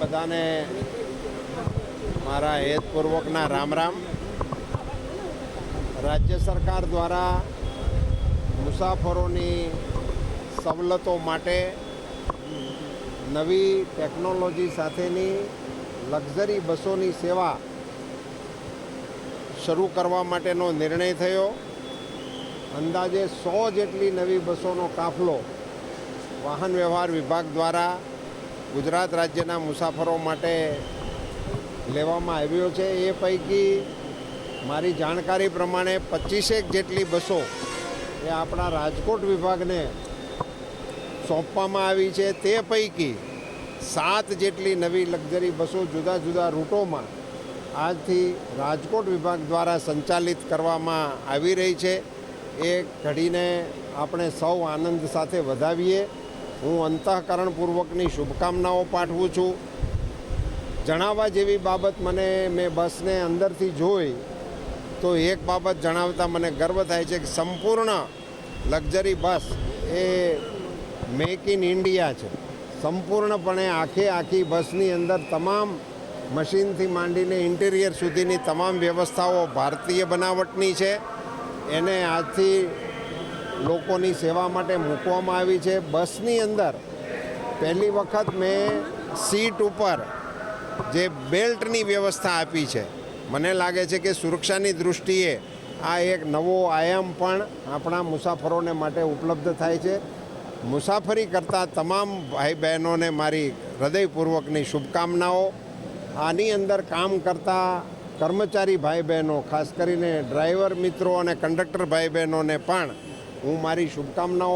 બધાને મારા હેતપૂર્વકના રામ રામ. રાજ્ય સરકાર દ્વારા મુસાફરોની સવલતો માટે નવી ટેકનોલોજી સાથેની લક્ઝરી બસોની સેવા શરૂ કરવા માટેનો નિર્ણય થયો. અંદાજે સો જેટલી નવી બસોનો કાફલો વાહન વ્યવહાર વિભાગ દ્વારા ગુજરાત રાજ્યના મુસાફરો માટે લેવામાં આવ્યો છે. એ પૈકી મારી જાણકારી પ્રમાણે પચીસેક જેટલી બસો એ આપણા રાજકોટ વિભાગને સોંપવામાં આવી છે. તે પૈકી સાત જેટલી નવી લક્ઝરી બસો જુદા જુદા રૂટોમાં આજથી રાજકોટ વિભાગ દ્વારા સંચાલિત કરવામાં આવી રહી છે. એ ઘડીને આપણે સૌ આનંદ સાથે વધાવીએ. હું અંતઃકરણપૂર્વકની શુભકામનાઓ પાઠવું છું. જણાવવા જેવી બાબત મને મેં બસને અંદરથી જોઈ, તો એક બાબત જણાવતા મને ગર્વ થાય છે કે સંપૂર્ણ લક્ઝરી બસ એ મેક ઇન ઇન્ડિયા છે. સંપૂર્ણપણે આખે આખી બસની અંદર તમામ મશીનથી માંડીને ઇન્ટિરિયર સુધીની તમામ વ્યવસ્થાઓ ભારતીય બનાવટની છે. એને આજથી લોકોની સેવા માટે મૂકવામાં આવી છે. બસની અંદર પહેલી વખત મેં સીટ ઉપર જે બેલ્ટની વ્યવસ્થા આપી છે, મને લાગે છે કે સુરક્ષાની દૃષ્ટિએ આ એક નવો આયામ પણ આપણા મુસાફરોને માટે ઉપલબ્ધ થાય છે. મુસાફરી કરતા તમામ ભાઈ બહેનોને મારી હૃદયપૂર્વકની શુભકામનાઓ. આની અંદર કામ કરતા કર્મચારી ભાઈ બહેનો ખાસ કરીને ડ્રાઈવર મિત્રો અને કંડક્ટર ભાઈ બહેનોને પણ હું મારી શુભકામનાઓ